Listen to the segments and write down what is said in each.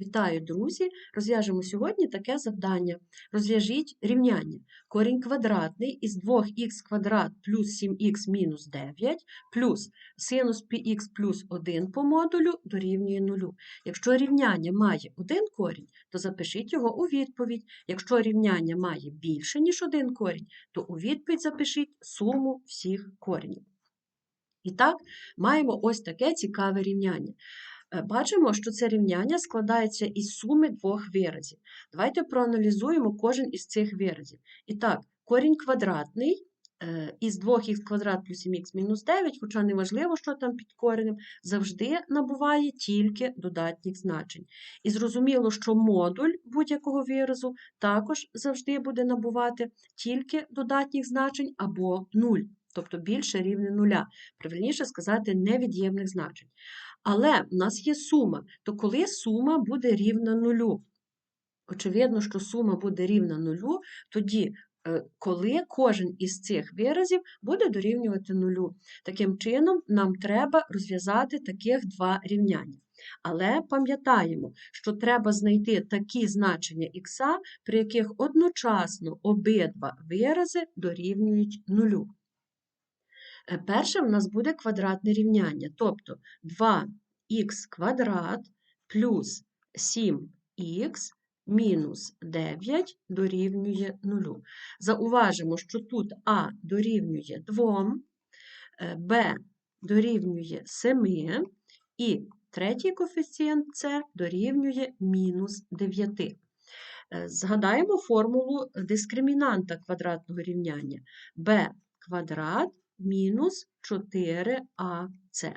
Вітаю, друзі! Розв'яжемо сьогодні таке завдання. Розв'яжіть рівняння. Корінь квадратний із 2х квадрат плюс 7х мінус 9 плюс синус πx плюс 1 по модулю дорівнює 0. Якщо рівняння має один корінь, то запишіть його у відповідь. Якщо рівняння має більше, ніж один корінь, то у відповідь запишіть суму всіх коренів. І так, маємо ось таке цікаве рівняння. Е, Бачимо, що це рівняння складається із суми двох виразів. Давайте проаналізуємо кожен із цих виразів. І так, корінь квадратний е, із 2х квадрат плюс 7х мінус 9, хоча не важливо, що там під коренем, завжди набуває тільки додатніх значень. І зрозуміло, що модуль будь-якого виразу також завжди буде набувати тільки додатніх значень або 0, тобто більше рівне нуля. Правильніше сказати, невід'ємних значень. Але в нас є сума, то коли сума буде рівна нулю? Очевидно, що сума буде рівна нулю, тоді, е, коли кожен із цих виразів буде дорівнювати нулю. Таким чином, нам треба розв'язати таких два рівняння. Але пам'ятаємо, що треба знайти такі значення х, при яких одночасно обидва вирази дорівнюють нулю. Е, Перше в нас буде квадратне рівняння, тобто 2х квадрат плюс 7х мінус 9 дорівнює 0. Зауважимо, що тут а дорівнює 2, е, б дорівнює 7 і третій коефіцієнт С дорівнює мінус 9. Е, Згадаємо формулу дискримінанта квадратного рівняння b квадрат мінус 4ac.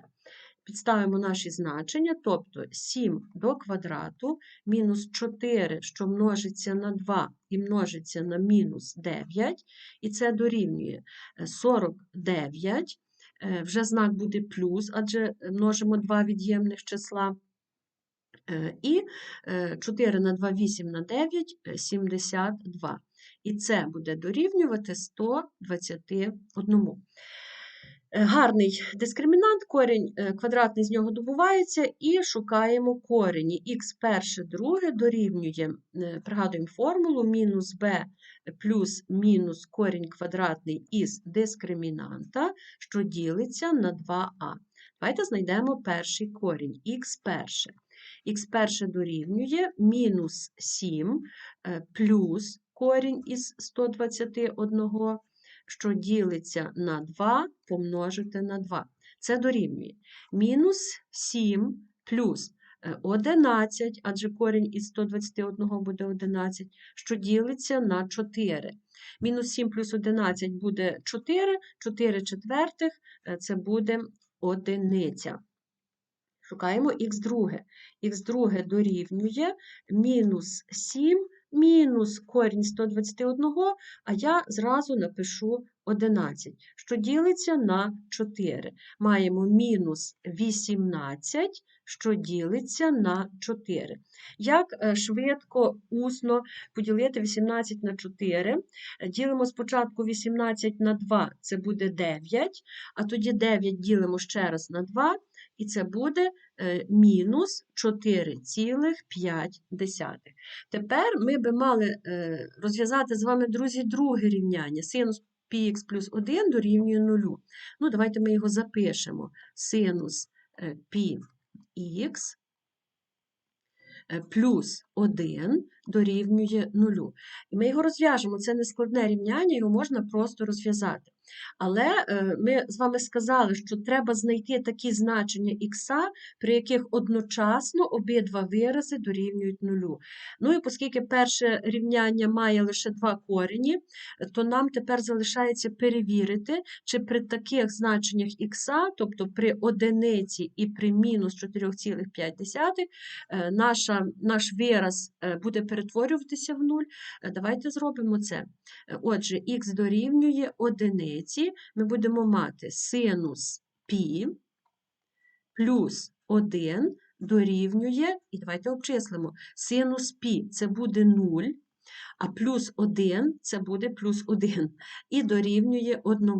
Підставимо наші значення, тобто 7 до квадрату мінус 4, що множиться на 2 і множиться на мінус 9, і це дорівнює 49, е, вже знак буде плюс, адже множимо два від'ємних числа. Е, І 4 на 2, 8 на 9 – 72. І це буде дорівнювати 121. Е, Гарний дискримінант, корінь е, квадратний з нього добувається, і шукаємо корені. х перше, друге дорівнює, е, пригадуємо формулу, мінус b плюс мінус корінь квадратний із дискримінанта, що ділиться на 2а. Давайте знайдемо перший корінь, х перше. х перше дорівнює мінус 7 плюс корінь із 121, що ділиться на 2 помножити на 2. Це дорівнює мінус 7 плюс 11, адже корінь із 121 буде 11, що ділиться на 4. Мінус 7 плюс 11 буде 4, 4 четвертих це буде одиниця. Шукаємо х друге. х друге дорівнює мінус 7 мінус корінь 121, а я зразу напишу 11, що ділиться на 4. Маємо мінус 18, що ділиться на 4. Як е, швидко, усно поділити 18 на 4? Ділимо спочатку 18 на 2, це буде 9, а тоді 9 ділимо ще раз на 2, і це буде е, мінус 4,5. Тепер ми би мали е, розв'язати з вами, друзі, друге рівняння. Синус πx плюс 1 дорівнює 0. Ну, давайте ми його запишемо. Синус πx плюс 1 дорівнює 0. І ми його розв'яжемо. Це не складне рівняння, його можна просто розв'язати. Але е, ми з вами сказали, що треба знайти такі значення х, при яких одночасно обидва вирази дорівнюють нулю. Ну і оскільки перше рівняння має лише два корені, то нам тепер залишається перевірити, чи при таких значеннях х, тобто при одиниці і при мінус 4,5, е, наш вираз е, буде перетворюватися в нуль. Давайте зробимо це. Отже, х дорівнює одиниці ми будемо мати синус π плюс 1 дорівнює, і давайте обчислимо, синус π це буде 0, А плюс 1 це буде плюс 1 і дорівнює 1.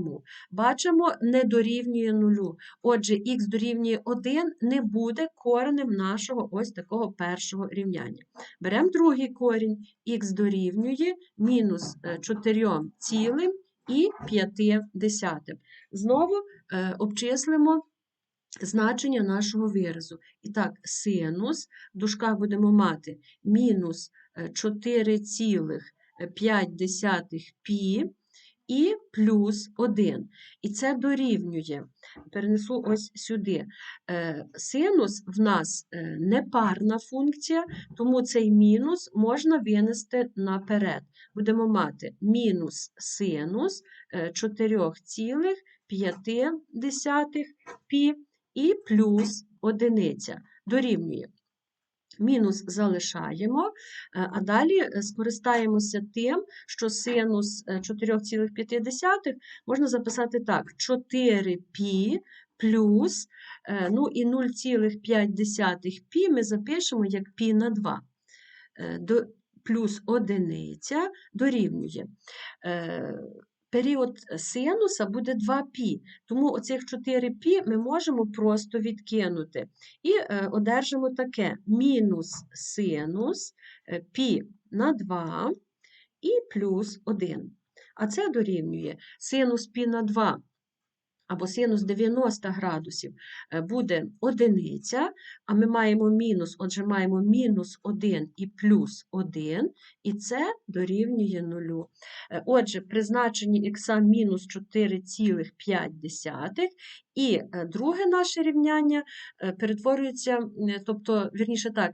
Бачимо, не дорівнює 0. Отже, х дорівнює 1 не буде коренем нашого ось такого першого рівняння. Беремо другий корінь, х дорівнює мінус 4 цілим і 5 десятим. Знову е, обчислимо значення нашого виразу. І так, синус, в дужках будемо мати мінус е, 4,5 пі і плюс 1. І це дорівнює. Перенесу ось сюди. Е, Синус в нас е, непарна функція, тому цей мінус можна винести наперед. Будемо мати мінус синус е, 4,5 пі і плюс одиниця дорівнює. Мінус залишаємо, е, а далі е, скористаємося тим, що синус е, 4,5 можна записати так: 4 пі плюс, е, ну і 0,5 пі ми запишемо як пі на 2. Е, до- Плюс одиниця дорівнює Е, Період синуса буде 2π, тому оцих 4π ми можемо просто відкинути. І е, одержимо таке мінус синус е, π на 2 і плюс 1. А це дорівнює синус π на 2 або синус 90 градусів е, буде одиниця, а ми маємо мінус, отже, маємо мінус 1 і плюс 1, і це дорівнює 0. Е, Отже, при значенні х мінус 4,5, і е, друге наше рівняння перетворюється, тобто, вірніше так,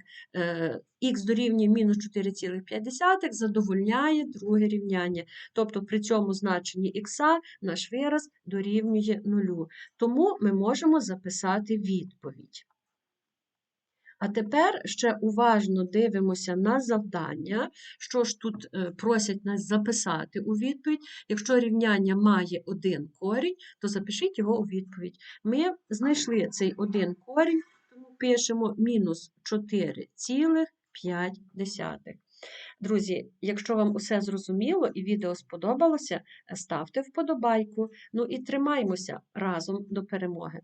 х дорівнює мінус 4,5 задовольняє друге рівняння. Тобто при цьому значенні х наш вираз дорівнює 0. Тому ми можемо записати відповідь. А тепер ще уважно дивимося на завдання, що ж тут е, просять нас записати у відповідь. Якщо рівняння має один корінь, то запишіть його у відповідь. Ми знайшли цей один корінь, тому пишемо мінус 4,5. Друзі, якщо вам усе зрозуміло і відео сподобалося, ставте вподобайку. Ну і тримаймося разом до перемоги.